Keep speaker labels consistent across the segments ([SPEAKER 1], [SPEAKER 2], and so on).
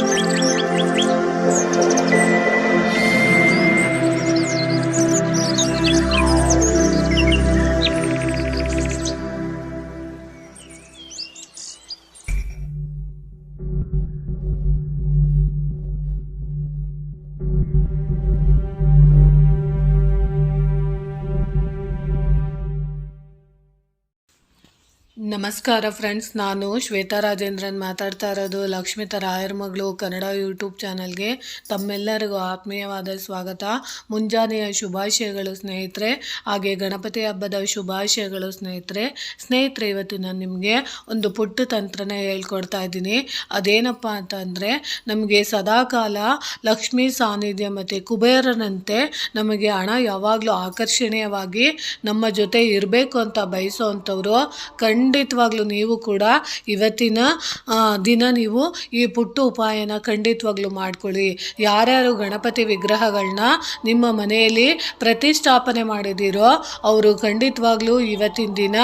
[SPEAKER 1] Thank you. ನಮಸ್ಕಾರ friends, ನಾನು ಶ್ವೇತಾ ರಾಜೇಂದ್ರನ್ ಮಾತಾಡ್ತಾ ಇರೋದು ಲಕ್ಷ್ಮಿತ ರಾಯರ್ ಮಗಳು ಕನ್ನಡ ಯೂಟ್ಯೂಬ್ ಚಾನಲ್ಗೆ. ತಮ್ಮೆಲ್ಲರಿಗೂ ಆತ್ಮೀಯವಾದ ಸ್ವಾಗತ. ಮುಂಜಾನೆಯ ಶುಭಾಶಯಗಳು ಸ್ನೇಹಿತರೆ, ಹಾಗೆ ಗಣಪತಿ ಹಬ್ಬದ ಶುಭಾಶಯಗಳು ಸ್ನೇಹಿತರೆ. ಸ್ನೇಹಿತರೆ, ಇವತ್ತು ನಾನು ನಿಮಗೆ ಒಂದು ಪುಟ್ಟ ತಂತ್ರನ ಹೇಳ್ಕೊಡ್ತಾ ಇದ್ದೀನಿ. ಅದೇನಪ್ಪ ಅಂತಂದರೆ, ನಮಗೆ ಸದಾಕಾಲ ಲಕ್ಷ್ಮೀ ಸಾನ್ನಿಧ್ಯ ಮತ್ತು ಕುಬೇರನಂತೆ ನಮಗೆ ಹಣ ಯಾವಾಗಲೂ ಆಕರ್ಷಣೀಯವಾಗಿ ನಮ್ಮ ಜೊತೆ ಇರಬೇಕು ಅಂತ ಬಯಸೋವಂಥವ್ರು ಖಂಡಿತವಾಗ್ಲೂ ನೀವು ಕೂಡ ಇವತ್ತಿನ ದಿನ ನೀವು ಈ ಪುಟ್ಟ ಉಪಾಯನ ಖಂಡಿತವಾಗ್ಲೂ ಮಾಡ್ಕೊಳ್ಳಿ. ಯಾರ್ಯಾರು ಗಣಪತಿ ವಿಗ್ರಹಗಳನ್ನ ನಿಮ್ಮ ಮನೆಯಲ್ಲಿ ಪ್ರತಿಷ್ಠಾಪನೆ ಮಾಡಿದ್ದೀರೋ ಅವರು ಖಂಡಿತವಾಗ್ಲೂ ಇವತ್ತಿನ ದಿನ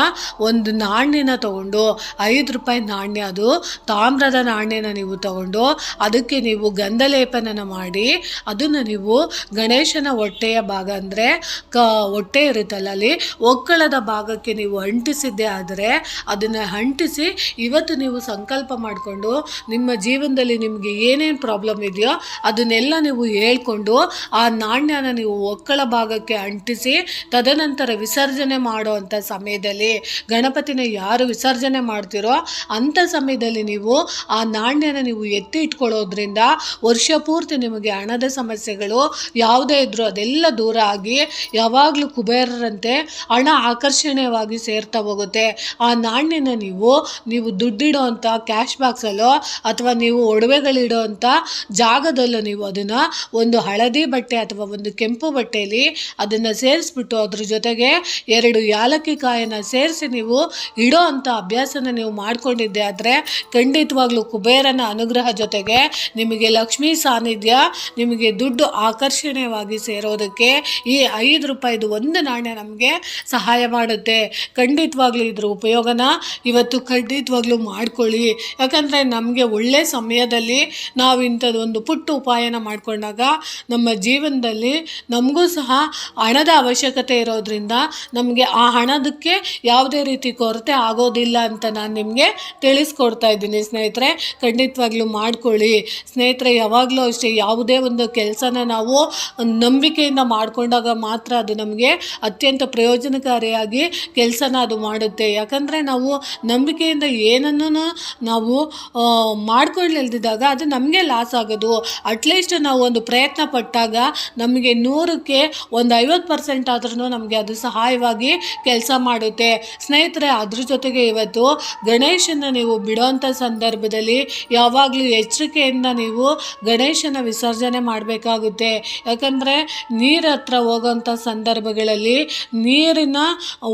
[SPEAKER 1] ಒಂದು ನಾಣ್ಯನ ತಗೊಂಡು, ಐದು ರೂಪಾಯಿ ನಾಣ್ಯ ಅದು ತಾಮ್ರದ ನಾಣ್ಯನ ನೀವು ತಗೊಂಡು ಅದಕ್ಕೆ ನೀವು ಗಂಧಲೇಪನ ಮಾಡಿ ಅದನ್ನು ನೀವು ಗಣೇಶನ ಹೊಟ್ಟೆಯ ಭಾಗ ಅಂದರೆ ಕ, ಹೊಟ್ಟೆ ಇರುತ್ತಲ್ಲ ಅಲ್ಲಿ ಒಕ್ಕಳದ ಭಾಗಕ್ಕೆ ನೀವು ಅಂಟಿಸಿದ್ದೇ ಆದರೆ ಅದನ್ನು ಅಂಟಿಸಿ ಇವತ್ತು ನೀವು ಸಂಕಲ್ಪ ಮಾಡಿಕೊಂಡು ನಿಮ್ಮ ಜೀವನದಲ್ಲಿ ನಿಮಗೆ ಏನೇನು ಪ್ರಾಬ್ಲಮ್ ಇದೆಯೋ ಅದನ್ನೆಲ್ಲ ನೀವು ಹೇಳ್ಕೊಂಡು ಆ ನಾಣ್ಯನ ನೀವು ಒಕ್ಕಳ ಭಾಗಕ್ಕೆ ಅಂಟಿಸಿ ತದನಂತರ ವಿಸರ್ಜನೆ ಮಾಡುವಂಥ ಸಮಯದಲ್ಲಿ ಗಣಪತಿನ ಯಾರು ವಿಸರ್ಜನೆ ಮಾಡ್ತೀರೋ ಅಂಥ ಸಮಯದಲ್ಲಿ ನೀವು ಆ ನಾಣ್ಯನ ನೀವು ಎತ್ತಿ ಇಟ್ಕೊಳ್ಳೋದ್ರಿಂದ ವರ್ಷ ಪೂರ್ತಿ ನಿಮಗೆ ಹಣದ ಸಮಸ್ಯೆಗಳು ಯಾವುದೇ ಇದ್ರೂ ಅದೆಲ್ಲ ದೂರ ಆಗಿ ಯಾವಾಗಲೂ ಕುಬೇರರಂತೆ ಹಣ ಆಕರ್ಷಣೀಯವಾಗಿ ಸೇರ್ತಾ ಹೋಗುತ್ತೆ. ಆ ನಾಣ್ಯನ ನೀವು ನೀವು ದುಡ್ಡಿಡೋ ಅಂಥ ಕ್ಯಾಶ್ ಬಾಕ್ಸಲ್ಲೋ ಅಥವಾ ನೀವು ಒಡವೆಗಳಿಡೋ ಅಂಥ ಜಾಗದಲ್ಲೋ ನೀವು ಅದನ್ನು ಒಂದು ಹಳದಿ ಬಟ್ಟೆ ಅಥವಾ ಒಂದು ಕೆಂಪು ಬಟ್ಟೆಯಲ್ಲಿ ಅದನ್ನು ಸೇರಿಸ್ಬಿಟ್ಟು ಅದ್ರ ಜೊತೆಗೆ ಎರಡು ಯಾಲಕ್ಕಿ ಕಾಯನ್ನು ಸೇರಿಸಿ ನೀವು ಇಡೋ ಅಂಥ ಅಭ್ಯಾಸನ ನೀವು ಮಾಡಿಕೊಂಡಿದ್ದೆ ಆದರೆ ಖಂಡಿತವಾಗ್ಲೂ ಕುಬೇರನ ಅನುಗ್ರಹ ಜೊತೆಗೆ ನಿಮಗೆ ಲಕ್ಷ್ಮೀ ಸಾನ್ನಿಧ್ಯ, ನಿಮಗೆ ದುಡ್ಡು ಆಕರ್ಷಣೀಯವಾಗಿ ಸೇರೋದಕ್ಕೆ ಈ ಐದು ರೂಪಾಯಿದು ಒಂದು ನಾಣ್ಯ ನಮಗೆ ಸಹಾಯ ಮಾಡುತ್ತೆ. ಖಂಡಿತವಾಗ್ಲೂ ಇದ್ರ ಉಪಯೋಗನ ಇವತ್ತು ಖಂಡಿತವಾಗ್ಲೂ ಮಾಡ್ಕೊಳ್ಳಿ. ಯಾಕಂದರೆ ನಮಗೆ ಒಳ್ಳೆ ಸಮಯದಲ್ಲಿ ನಾವು ಇಂಥದ್ದು ಒಂದು ಪುಟ್ಟ ಉಪಾಯನ ಮಾಡಿಕೊಂಡಾಗ ನಮ್ಮ ಜೀವನದಲ್ಲಿ ನಮಗೂ ಸಹ ಹಣದ ಅವಶ್ಯಕತೆ ಇರೋದ್ರಿಂದ ನಮಗೆ ಆ ಹಣದಕ್ಕೆ ಯಾವುದೇ ರೀತಿ ಕೊರತೆ ಆಗೋದಿಲ್ಲ ಅಂತ ನಾನು ನಿಮಗೆ ತಿಳಿಸ್ಕೊಡ್ತಾ ಇದ್ದೀನಿ ಸ್ನೇಹಿತರೆ. ಖಂಡಿತವಾಗ್ಲೂ ಮಾಡ್ಕೊಳ್ಳಿ. ಸ್ನೇಹಿತರೆ, ಯಾವಾಗಲೂ ಅಷ್ಟೇ ಯಾವುದೇ ಒಂದು ಕೆಲಸನ ನಾವು ನಂಬಿಕೆಯಿಂದ ಮಾಡಿಕೊಂಡಾಗ ಮಾತ್ರ ಅದು ನಮಗೆ ಅತ್ಯಂತ ಪ್ರಯೋಜನಕಾರಿಯಾಗಿ ಕೆಲಸನ ಅದು ಮಾಡುತ್ತೆ. ಯಾಕಂದರೆ ನಾವು ನಂಬಿಕೆಯಿಂದ ಏನನ್ನು ನಾವು ಮಾಡ್ಕೊಳ್ಳಿಲ್ದಿದ್ದಾಗ ಅದು ನಮಗೆ ಲಾಸ್ ಆಗೋದು. ಅಟ್ಲೀಸ್ಟ್ ನಾವು ಒಂದು ಪ್ರಯತ್ನ ಪಟ್ಟಾಗ ನಮಗೆ ನೂರಕ್ಕೆ ಒಂದು ಐವತ್ತು ಪರ್ಸೆಂಟ್ ಆದ್ರೂ ನಮಗೆ ಅದು ಸಹಾಯವಾಗಿ ಕೆಲಸ ಮಾಡುತ್ತೆ. ಸ್ನೇಹಿತರೆ, ಅದ್ರ ಜೊತೆಗೆ ಇವತ್ತು ಗಣೇಶನ ನೀವು ಬಿಡೋಂಥ ಸಂದರ್ಭದಲ್ಲಿ ಯಾವಾಗಲೂ ಎಚ್ಚರಿಕೆಯಿಂದ ನೀವು ಗಣೇಶನ ವಿಸರ್ಜನೆ ಮಾಡಬೇಕಾಗುತ್ತೆ. ಯಾಕಂದರೆ ನೀರ ಹತ್ರ ಹೋಗೋಂಥ ಸಂದರ್ಭಗಳಲ್ಲಿ ನೀರಿನ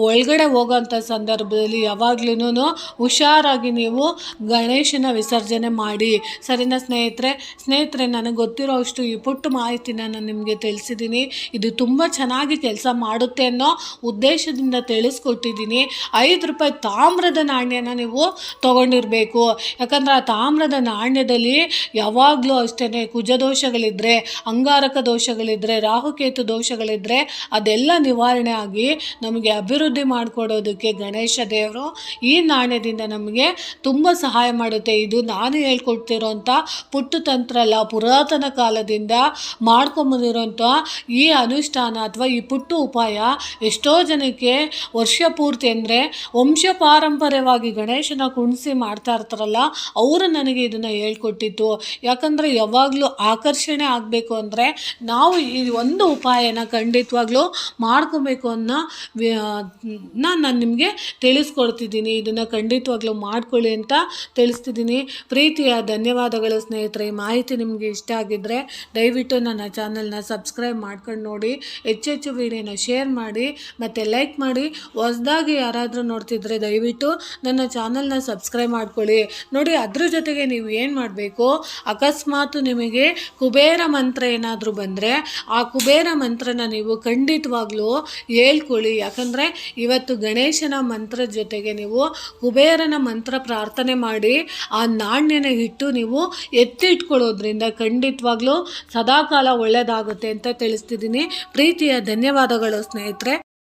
[SPEAKER 1] ಒಳಗಡೆ ಹೋಗೋಂಥ ಸಂದರ್ಭದಲ್ಲಿ ಯಾವಾಗ್ಲೂ ಹುಷಾರಾಗಿ ನೀವು ಗಣೇಶನ ವಿಸರ್ಜನೆ ಮಾಡಿ. ಸರಿನಾ ಸ್ನೇಹಿತರೆ? ಸ್ನೇಹಿತರೆ, ನನಗೆ ಗೊತ್ತಿರೋ ಅಷ್ಟು ಈ ಪುಟ್ಟ ಮಾಹಿತಿನ ನಾನು ನಿಮಗೆ ತಿಳಿಸಿದ್ದೀನಿ ಇದು ತುಂಬ ಚೆನ್ನಾಗಿ ಕೆಲಸ ಮಾಡುತ್ತೆ ಅನ್ನೋ ಉದ್ದೇಶದಿಂದ ತಿಳಿಸ್ಕೊಟ್ಟಿದ್ದೀನಿ ಐದು ರೂಪಾಯಿ ತಾಮ್ರದ ನಾಣ್ಯನ ನೀವು ತೊಗೊಂಡಿರಬೇಕು. ಯಾಕಂದರೆ ಆ ತಾಮ್ರದ ನಾಣ್ಯದಲ್ಲಿ ಯಾವಾಗಲೂ ಅಷ್ಟೇ ಕುಜದೋಷಗಳಿದ್ದರೆ ಅಂಗಾರಕ ದೋಷಗಳಿದ್ದರೆ ರಾಹುಕೇತು ದೋಷಗಳಿದ್ದರೆ ಅದೆಲ್ಲ ನಿವಾರಣೆ ಆಗಿ ನಮಗೆ ಅಭಿವೃದ್ಧಿ ಮಾಡಿಕೊಡೋದಕ್ಕೆ ಗಣೇಶ ದೇವರು ಈ ನಾಣ್ಯದಿಂದ ನಮಗೆ ತುಂಬ ಸಹಾಯ ಮಾಡುತ್ತೆ. ಇದು ನಾನು ಹೇಳ್ಕೊಡ್ತಿರೋಂಥ ಪುಟ್ಟು ತಂತ್ರ ಅಲ್ಲ, ಪುರಾತನ ಕಾಲದಿಂದ ಮಾಡ್ಕೊಂಬಂದಿರೋಂಥ ಈ ಅನುಷ್ಠಾನ ಅಥವಾ ಈ ಪುಟ್ಟು ಉಪಾಯ ಎಷ್ಟೋ ಜನಕ್ಕೆ ವರ್ಷ ಪೂರ್ತಿ ಅಂದರೆ ವಂಶ ಪಾರಂಪರ್ಯವಾಗಿ ಗಣೇಶನ ಕುಣಿಸಿ ಮಾಡ್ತಾ ಇರ್ತಾರಲ್ಲ, ಅವರು ನನಗೆ ಇದನ್ನು ಹೇಳ್ಕೊಟ್ಟಿತ್ತು ಯಾಕಂದರೆ ಯಾವಾಗಲೂ ಆಕರ್ಷಣೆ ಆಗಬೇಕು ಅಂದರೆ ನಾವು ಈ ಒಂದು ಉಪಾಯನ ಖಂಡಿತವಾಗ್ಲೂ ಮಾಡ್ಕೋಬೇಕು ಅನ್ನೋ ನಾನು ನಿಮಗೆ ತಿಳಿಸ್ಕೊಡ್ತಿದ್ದೀನಿ. ಇದನ್ನು ಖಂಡಿತವಾಗ್ಲೂ ಮಾಡ್ಕೊಳ್ಳಿ ಅಂತ ತಿಳಿಸ್ತಿದ್ದೀನಿ. ಪ್ರೀತಿಯ ಧನ್ಯವಾದಗಳು ಸ್ನೇಹಿತರೆ ಮಾಹಿತಿ ನಿಮಗೆ ಇಷ್ಟ ಆಗಿದ್ದರೆ ದಯವಿಟ್ಟು ನನ್ನ ಚಾನಲ್ನ ಸಬ್ಸ್ಕ್ರೈಬ್ ಮಾಡ್ಕೊಂಡು ನೋಡಿ. ಹೆಚ್ಚೆಚ್ಚು ವಿಡಿಯೋನ ಶೇರ್ ಮಾಡಿ, ಮತ್ತು ಲೈಕ್ ಮಾಡಿ. ಹೊಸ್ದಾಗಿ ಯಾರಾದರೂ ನೋಡ್ತಿದ್ರೆ ದಯವಿಟ್ಟು ನನ್ನ ಚಾನಲ್ನ ಸಬ್ಸ್ಕ್ರೈಬ್ ಮಾಡ್ಕೊಳ್ಳಿ. ನೋಡಿ, ಅದ್ರ ಜೊತೆಗೆ ನೀವು ಏನು ಮಾಡಬೇಕು? ಅಕಸ್ಮಾತ್ ನಿಮಗೆ ಕುಬೇರ ಮಂತ್ರ ಏನಾದರೂ ಬಂದರೆ, ಆ ಕುಬೇರ ಮಂತ್ರನ ನೀವು ಖಂಡಿತವಾಗ್ಲೂ ಹೇಳ್ಕೊಳ್ಳಿ. ಯಾಕಂದರೆ, ಇವತ್ತು ಗಣೇಶನ ಮಂತ್ರದ ಜೊತೆಗೆ ನೀವು ಕುಬೇರನ ಮಂತ್ರ ಪ್ರಾರ್ಥನೆ ಮಾಡಿ ಆ ನಾಣ್ಯನ ಇಟ್ಟು ನೀವು ಎತ್ತಿ ಇಟ್ಕೊಳ್ಳೋದ್ರಿಂದ ಖಂಡಿತವಾಗ್ಲೂ ಸದಾಕಾಲ ಒಳ್ಳೆಯದಾಗುತ್ತೆ ಅಂತ ತಿಳಿಸ್ತಿದ್ದೀನಿ. ಪ್ರೀತಿಯ ಧನ್ಯವಾದಗಳು ಸ್ನೇಹಿತರೆ.